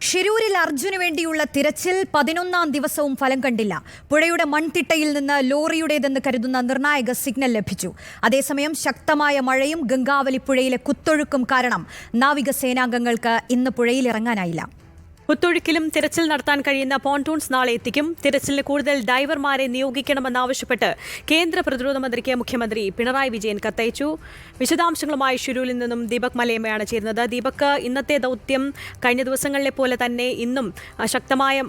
ഷിരൂരിൽ അർജുന് വേണ്ടിയുള്ള തിരച്ചിൽ പതിനൊന്നാം ദിവസവും ഫലം കണ്ടില്ല. പുഴയുടെ മൺതിട്ടയിൽ നിന്ന് ലോറിയുടേതെന്ന് കരുതുന്ന നിർണായക സിഗ്നൽ ലഭിച്ചു. അതേസമയം ശക്തമായ മഴയും ഗംഗാവലി പുഴയിലെ കുത്തൊഴുക്കും കാരണം നാവിക നാവികസേനാംഗങ്ങൾക്ക് ഇന്ന് പുഴയിലിറങ്ങാനായില്ല. കുത്തൊഴുക്കിലും തിരച്ചിൽ നടത്താൻ കഴിയുന്ന പോണ്ടൂൺസ് നാളെ എത്തിക്കും. തിരച്ചിലിന് കൂടുതൽ ഡൈവർമാരെ നിയോഗിക്കണമെന്നാവശ്യപ്പെട്ട് കേന്ദ്ര പ്രതിരോധ മന്ത്രിക്ക് മുഖ്യമന്ത്രി പിണറായി വിജയൻ കത്തയച്ചു. വിശദാംശങ്ങളുമായി ഷുരൂലിൽ നിന്നും ദീപക് മലയമ്മയാണ് ചേരുന്നത്. ദീപക് ഇന്നത്തെ ദൗത്യം കഴിഞ്ഞ ദിവസങ്ങളിലെ പോലെ തന്നെ ഇന്നും ശക്തമായ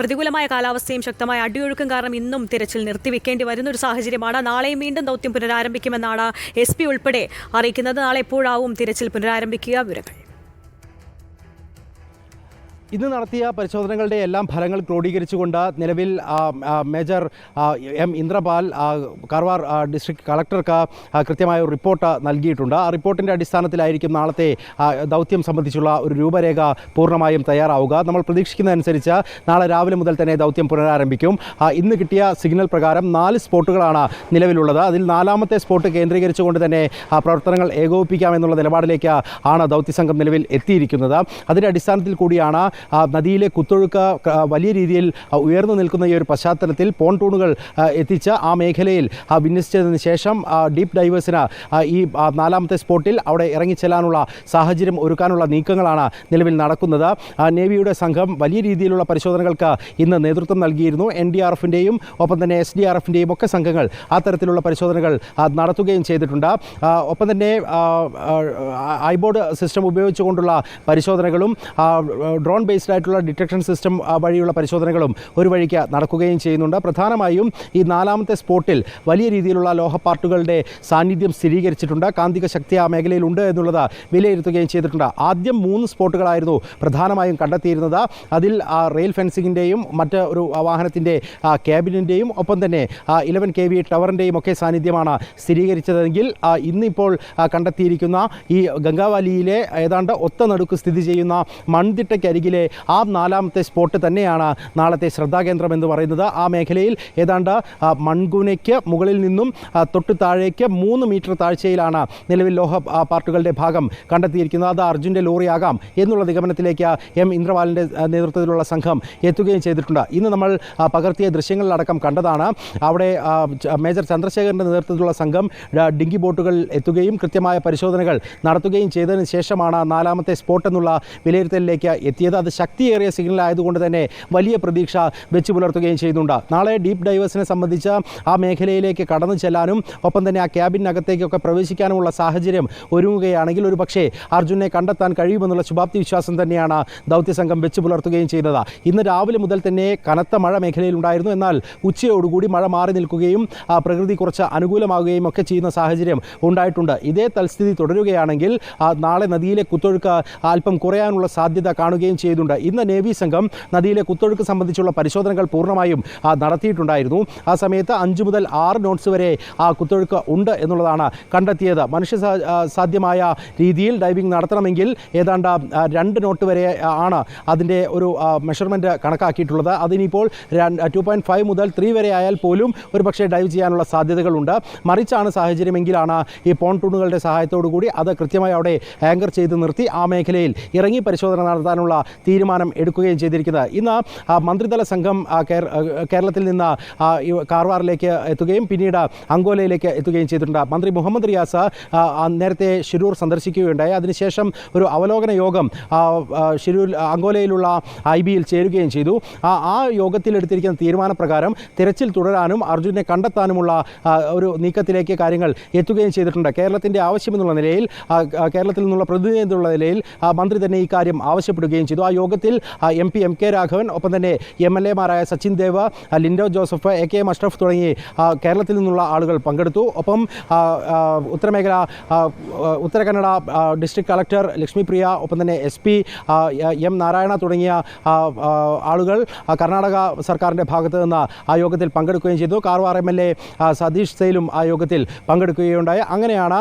പ്രതികൂലമായ കാലാവസ്ഥയും ശക്തമായ അടിയൊഴുക്കും കാരണം ഇന്നും തിരച്ചിൽ നിർത്തിവെക്കേണ്ടി വരുന്ന ഒരു സാഹചര്യമാണ്. നാളെയും വീണ്ടും ദൗത്യം പുനരാരംഭിക്കുമെന്നാണ് എസ് ഉൾപ്പെടെ അറിയിക്കുന്നത്. നാളെ എപ്പോഴാവും തിരച്ചിൽ പുനരാരംഭിക്കുക? വിവരങ്ങൾ. ഇന്ന് നടത്തിയ പരിശോധനകളുടെ എല്ലാം ഫലങ്ങൾ ക്രോഡീകരിച്ചുകൊണ്ട് നിലവിൽ major M Indrapal Karwar district കളക്ടർക്ക് കൃത്യമായ ഒരു റിപ്പോർട്ട് നൽകിയിട്ടുണ്ട്. ആ റിപ്പോർട്ടിന്റെ അടിസ്ഥാനത്തിലായിരിക്കും നാളത്തെ ദൗത്യം സംബന്ധിച്ചുള്ള ഒരു രൂപരേഖ പൂർണമായും തയ്യാറാവുക. നമ്മൾ പ്രതീക്ഷിക്കുന്നതനുസരിച്ച് നാളെ രാവിലെ മുതൽ തന്നെ ദൗത്യം പുനരാരംഭിക്കും. ഇന്ന് കിട്ടിയ സിഗ്നൽ പ്രകാരം നാല് സ്പോട്ടുകളാണ് നിലവിലുള്ളത്. അതിൽ നാലാമത്തെ സ്പോട്ട് കേന്ദ്രീകരിച്ചുകൊണ്ട് തന്നെ പ്രവർത്തനങ്ങൾ ഏകോപിപ്പിക്കാമെന്നുള്ള നിലപാടിലേക്ക് ആണ് ദൗത്യസംഘം നിലവിൽ എത്തിയിരിക്കുന്നത്. അതിന്റെ അടിസ്ഥാനത്തിൽ കൂടിയാണ് നദിയിലെ കുത്തൊഴുക്ക് വലിയ രീതിയിൽ ഉയർന്നു നിൽക്കുന്ന ഈ ഒരു പശ്ചാത്തലത്തിൽ പോൺടൂണുകൾ എത്തിച്ച ആ മേഖലയിൽ ആ, വിന്യസിച്ചതിന് ശേഷം ആ, ഡീപ്പ് ഡൈവേഴ്സിന് ഈ നാലാമത്തെ സ്പോട്ടിൽ അവിടെ ഇറങ്ങിച്ചെല്ലാനുള്ള സാഹചര്യം ഒരുക്കാനുള്ള നീക്കങ്ങളാണ് നിലവിൽ നടക്കുന്നത്. ആ, നേവിയുടെ സംഘം വലിയ രീതിയിലുള്ള പരിശോധനകൾക്ക് ഇന്ന് നേതൃത്വം നൽകിയിരുന്നു. എൻ ഡി ആർ എഫിന്റെയും ഒപ്പം തന്നെ എസ് ഡി ആർ എഫിന്റെയും ഒക്കെ സംഘങ്ങൾ അത്തരത്തിലുള്ള പരിശോധനകൾ നടത്തുകയും ചെയ്തിട്ടുണ്ട്. ഒപ്പം തന്നെ ആ, ആ, ഐബോർഡ് സിസ്റ്റം ഉപയോഗിച്ചുകൊണ്ടുള്ള പരിശോധനകളും ഡ്രോൺ ബേസ്ഡ് ആയിട്ടുള്ള ഡിറ്റക്ഷൻ സിസ്റ്റം വഴിയുള്ള പരിശോധനകളും ഒരു വഴിക്ക് നടക്കുകയും ചെയ്യുന്നുണ്ട്. പ്രധാനമായും ഈ നാലാമത്തെ സ്പോട്ടിൽ വലിയ രീതിയിലുള്ള ലോഹ പാർട്ടുകളുടെ സാന്നിധ്യം സ്ഥിരീകരിച്ചിട്ടുണ്ട്. കാന്തിക ശക്തി ആ മേഖലയിലുണ്ട് എന്നുള്ളത് വിലയിരുത്തുകയും ചെയ്തിട്ടുണ്ട്. ആദ്യം മൂന്ന് സ്പോട്ടുകളായിരുന്നു പ്രധാനമായും കണ്ടെത്തിയിരുന്നത്. അതിൽ ആ, റെയിൽ ഫെൻസിങ്ങിന്റെയും മറ്റ് ഒരു വാഹനത്തിന്റെ ക്യാബിനിന്റെയും ഒപ്പം തന്നെ ഇലവൻ കെ വി ടവറിന്റെയും ഒക്കെ സാന്നിധ്യമാണ് സ്ഥിരീകരിച്ചതെങ്കിൽ ഇന്നിപ്പോൾ കണ്ടെത്തിയിരിക്കുന്ന ഈ ഗംഗാവാലിയിലെ ഏതാണ്ട് ഒത്ത നടുക്ക് സ്ഥിതി ചെയ്യുന്ന മൺതിട്ടയ്ക്കരികിലെ ആ നാലാമത്തെ സ്പോട്ട് തന്നെയാണ് നാളത്തെ ശ്രദ്ധാകേന്ദ്രം എന്ന് പറയുന്നത്. ആ മേഖലയിൽ ഏതാണ്ട് മൺകുനയ്ക്ക് മുകളിൽ നിന്നും തൊട്ട് താഴേക്ക് മൂന്ന് മീറ്റർ താഴ്ചയിലാണ് നിലവിൽ ലോഹ പാർട്ടുകളുടെ ഭാഗം കണ്ടെത്തിയിരിക്കുന്നത്. അത് അർജുന്റെ ലോറിയാകാം എന്നുള്ള നിഗമനത്തിലേക്ക് എം ഇന്ദ്രപാലിന്റെ നേതൃത്വത്തിലുള്ള സംഘം എത്തുകയും ചെയ്തിട്ടുണ്ട്. ഇന്ന് നമ്മൾ പകർത്തിയ ദൃശ്യങ്ങളിലടക്കം കണ്ടതാണ്. അവിടെ മേജർ ചന്ദ്രശേഖരന്റെ നേതൃത്വത്തിലുള്ള സംഘം ഡിങ്കി ബോട്ടുകൾ എത്തുകയും കൃത്യമായ പരിശോധനകൾ നടത്തുകയും ചെയ്തതിന് ശേഷമാണ് നാലാമത്തെ സ്പോട്ട് എന്നുള്ള വിലയിരുത്തലിലേക്ക് എത്തിയത്. അത് ശക്തിയേറിയ സിഗ്നൽ ആയതുകൊണ്ട് തന്നെ വലിയ പ്രതീക്ഷ വെച്ച് പുലർത്തുകയും ചെയ്യുന്നുണ്ട്. നാളെ ഡീപ്പ് ഡൈവേഴ്സിനെ സംബന്ധിച്ച് ആ മേഖലയിലേക്ക് കടന്നു ചെല്ലാനും ഒപ്പം തന്നെ ആ ക്യാബിനകത്തേക്കൊക്കെ പ്രവേശിക്കാനുമുള്ള സാഹചര്യം ഒരുങ്ങുകയാണെങ്കിൽ ഒരു പക്ഷേ അർജുനെ കണ്ടെത്താൻ കഴിയുമെന്നുള്ള ശുഭാപ്തി വിശ്വാസം തന്നെയാണ് ദൗത്യസംഘം വെച്ച് പുലർത്തുകയും ചെയ്തത്. ഇന്ന് രാവിലെ മുതൽ തന്നെ കനത്ത മഴ മേഖലയിലുണ്ടായിരുന്നു. എന്നാൽ ഉച്ചയോടുകൂടി മഴ മാറി നിൽക്കുകയും ആ, പ്രകൃതി കുറച്ച് അനുകൂലമാവുകയും ഒക്കെ ചെയ്യുന്ന സാഹചര്യം ഉണ്ടായിട്ടുണ്ട്. ഇതേ തൽസ്ഥിതി തുടരുകയാണെങ്കിൽ നാളെ നദിയിലെ കുത്തൊഴുക്ക് അല്പം കുറയാനുള്ള സാധ്യത കാണുകയും ചെയ്യുന്നുണ്ട് ഇന്ന് നേവി സംഘം നദിയിലെ കുത്തൊഴുക്ക് സംബന്ധിച്ചുള്ള പരിശോധനകൾ പൂർണമായും നടത്തിയിട്ടുണ്ടായിരുന്നു. ആ സമയത്ത് അഞ്ച് മുതൽ ആറ് നോട്ട്സ് വരെ ആ കുത്തൊഴുക്ക് ഉണ്ട് എന്നുള്ളതാണ് കണ്ടെത്തിയത്. മനുഷ്യ സാധ്യമായ രീതിയിൽ ഡൈവിംഗ് നടത്തണമെങ്കിൽ ഏതാണ്ട് രണ്ട് നോട്ട് വരെ ആണ് അതിന്റെ ഒരു മെഷർമെന്റ് കണക്കാക്കിയിട്ടുള്ളത്. അതിനിപ്പോൾ ടു പോയിന്റ് ഫൈവ് മുതൽ ത്രീ വരെ ആയാൽ പോലും ഒരു പക്ഷേ ഡൈവ് ചെയ്യാനുള്ള സാധ്യതകളുണ്ട്. മറിച്ചാണ് സാഹചര്യമെങ്കിലാണ് ഈ പോൺടൂണുകളുടെ സഹായത്തോടു കൂടി അത് കൃത്യമായി അവിടെ ആങ്കർ ചെയ്ത് നിർത്തി ആ മേഖലയിൽ ഇറങ്ങി പരിശോധന നടത്താനുള്ള തീരുമാനം എടുക്കുകയും ചെയ്തിരിക്കുന്നത്. ഇന്ന് മന്ത്രിതല സംഘം കേരളത്തിൽ നിന്ന് കാർവാറിലേക്ക് എത്തുകയും പിന്നീട് അങ്കോലയിലേക്ക് എത്തുകയും ചെയ്തിട്ടുണ്ട്. മന്ത്രി മുഹമ്മദ് റിയാസ് നേരത്തെ ഷിരൂർ സന്ദർശിക്കുകയുണ്ടായി. അതിനുശേഷം ഒരു അവലോകന യോഗം ഷിരൂർ അങ്കോലയിലുള്ള ഐ ബിയിൽ ചേരുകയും ചെയ്തു. ആ യോഗത്തിൽ എടുത്തിരിക്കുന്ന തീരുമാനപ്രകാരം തിരച്ചിൽ തുടരാനും അർജുനെ കണ്ടെത്താനുമുള്ള ഒരു നീക്കത്തിലേക്ക് കാര്യങ്ങൾ എത്തുകയും ചെയ്തിട്ടുണ്ട്. കേരളത്തിന്റെ ആവശ്യമെന്നുള്ള നിലയിൽ കേരളത്തിൽ നിന്നുള്ള പ്രതിനിധി എന്നുള്ള നിലയിൽ മന്ത്രി തന്നെ ഈ കാര്യം ആവശ്യപ്പെടുകയും ചെയ്തു. ആ യോഗത്തിൽ M P M K Raghavan ഒപ്പം തന്നെ M L എമാരായ Sachin Dev Linto Joseph A K M Ashraf തുടങ്ങി കേരളത്തിൽ നിന്നുള്ള ആളുകൾ പങ്കെടുത്തു. ഒപ്പം ഉത്തരമേഖല ആ, ആ, ഉത്തര കന്നഡ ആ, ഡിസ്ട്രിക്ട് കളക്ടർ ലക്ഷ്മിപ്രിയ ഒപ്പം തന്നെ എസ് പി എം നാരായണ തുടങ്ങിയ ആളുകൾ കർണാടക സർക്കാരിന്റെ ഭാഗത്ത് നിന്ന് ആ യോഗത്തിൽ പങ്കെടുക്കുകയും ചെയ്തു. Karwar M L A Satish സെയിലും ആ യോഗത്തിൽ പങ്കെടുക്കുകയുണ്ടായി. അങ്ങനെയാണ്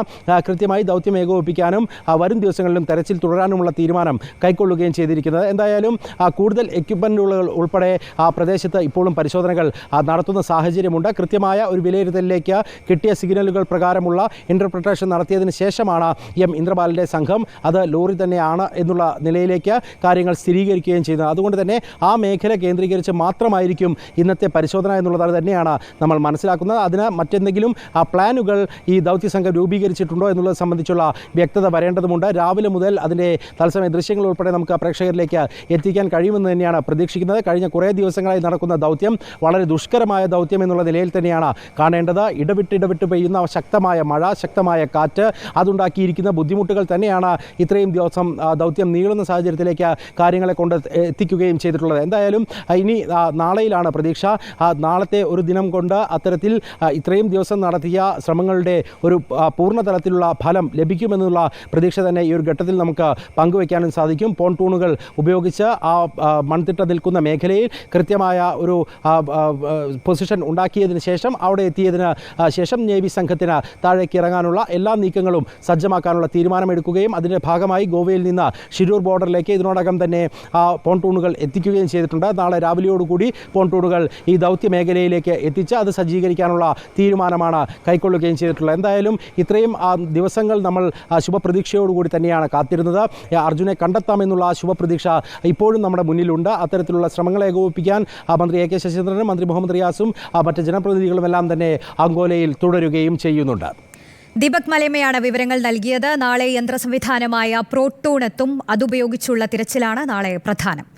കൃത്യമായി ദൗത്യം ഏകോപിപ്പിക്കാനും വരും ദിവസങ്ങളിലും തെരച്ചിൽ തുടരാനുമുള്ള തീരുമാനം കൈക്കൊള്ളുകയും ചെയ്തിരിക്കുന്നത്. എന്തായാലും കൂടുതൽ എക്യുപ്മെന്റുകൾ ഉൾപ്പെടെ ആ പ്രദേശത്ത് ഇപ്പോഴും പരിശോധനകൾ നടത്തുന്ന സാഹചര്യമുണ്ട്. കൃത്യമായ ഒരു വിലയിരുത്തലിലേക്ക് കിട്ടിയ സിഗ്നലുകൾ പ്രകാരമുള്ള ഇന്റർപ്രിട്ടേഷൻ നടത്തിയതിന് ശേഷമാണ് എം ഇന്ദ്രപാലിന്റെ സംഘം അത് ലോറി തന്നെയാണ് എന്നുള്ള നിലയിലേക്ക് കാര്യങ്ങൾ സ്ഥിരീകരിക്കുകയും ചെയ്യുന്നത്. അതുകൊണ്ട് തന്നെ ആ മേഖല കേന്ദ്രീകരിച്ച് മാത്രമായിരിക്കും ഇന്നത്തെ പരിശോധന എന്നുള്ളത് തന്നെയാണ് നമ്മൾ മനസ്സിലാക്കുന്നത്. അതിന് മറ്റെന്തെങ്കിലും പ്ലാനുകൾ ഈ ദൗത്യ സംഘം രൂപീകരിച്ചിട്ടുണ്ടോ എന്നുള്ളത് സംബന്ധിച്ചുള്ള വ്യക്തത വരേണ്ടതുണ്ട്. രാവിലെ മുതൽ അതിന്റെ തത്സമയ ദൃശ്യങ്ങൾ ഉൾപ്പെടെ നമുക്ക് പ്രേക്ഷകരിലേക്ക് എത്തിക്കാൻ കഴിയുമെന്ന് തന്നെയാണ് പ്രതീക്ഷിക്കുന്നത്. കഴിഞ്ഞ കുറേ ദിവസങ്ങളായി നടക്കുന്ന ദൗത്യം വളരെ ദുഷ്കരമായ ദൗത്യം എന്നുള്ള നിലയിൽ തന്നെയാണ് കാണേണ്ടത്. ഇടവിട്ട് ഇടവിട്ട് പെയ്യുന്ന ശക്തമായ മഴ ശക്തമായ കാറ്റ് അതുണ്ടാക്കിയിരിക്കുന്ന ബുദ്ധിമുട്ടുകൾ തന്നെയാണ് ഇത്രയും ദിവസം ദൗത്യം നീളുന്ന സാഹചര്യത്തിലേക്ക് കാര്യങ്ങളെ കൊണ്ട് എത്തിക്കുകയും ചെയ്തിട്ടുള്ളത്. എന്തായാലും ഇനി നാളെയിലാണ് പ്രതീക്ഷ. നാളത്തെ ഒരു ദിനം കൊണ്ട് അത്തരത്തിൽ ഇത്രയും ദിവസം നടത്തിയ ശ്രമങ്ങളുടെ ഒരു പൂർണതലത്തിലുള്ള ഫലം ലഭിക്കുമെന്നുള്ള പ്രതീക്ഷ തന്നെ ഈ ഒരു ഘട്ടത്തിൽ നമുക്ക് പങ്കുവയ്ക്കാനും സാധിക്കും. പോൺടൂണുകൾ ഉപയോഗിച്ച് ആ മൺതിട്ട നിൽക്കുന്ന മേഖലയിൽ കൃത്യമായ ഒരു പൊസിഷൻ ഉണ്ടാക്കിയതിന് ശേഷം അവിടെ എത്തിയതിന് ശേഷം നേവി സംഘത്തിന് താഴേക്ക് ഇറങ്ങാനുള്ള എല്ലാ നീക്കങ്ങളും സജ്ജമാക്കാനുള്ള തീരുമാനമെടുക്കുകയും അതിന്റെ ഭാഗമായി ഗോവയിൽ നിന്ന് ഷിരൂർ ബോർഡറിലേക്ക് ഇതിനോടകം തന്നെ ആ പോൺടൂണുകൾ എത്തിക്കുകയും ചെയ്തിട്ടുണ്ട്. നാളെ രാവിലെയോടുകൂടി പോണ്ടൂണുകൾ ഈ ദൗത്യ മേഖലയിലേക്ക് എത്തിച്ച് അത് സജ്ജീകരിക്കാനുള്ള തീരുമാനമാണ് കൈക്കൊള്ളുകയും ചെയ്തിട്ടുള്ളത്. എന്തായാലും ഇത്രയും ദിവസങ്ങൾ നമ്മൾ ശുഭപ്രതീക്ഷയോടുകൂടി തന്നെയാണ് കാത്തിരുന്നത്. അർജുനെ കണ്ടെത്താമെന്നുള്ള ആ ശുഭപ്രതീക്ഷ ഇപ്പോഴും നമ്മുടെ മുന്നിലുണ്ട്. അത്തരത്തിലുള്ള ശ്രമങ്ങളെ ഏകോപിപ്പിക്കാൻ മന്ത്രി എ കെ ശശീന്ദ്രനും മന്ത്രി മുഹമ്മദ് റിയാസും മറ്റ് ജനപ്രതിനിധികളും എല്ലാം തന്നെ അങ്കോലയിൽ തുടരുകയും ചെയ്യുന്നുണ്ട്. ദീപക് മലയമയാണ് വിവരങ്ങൾ നൽകിയത്. നാളെ യന്ത്ര സംവിധാനമായ പ്രോട്ടൂൺ എത്തും. അതുപയോഗിച്ചുള്ള തിരച്ചിലാണ് നാളെ പ്രധാനം.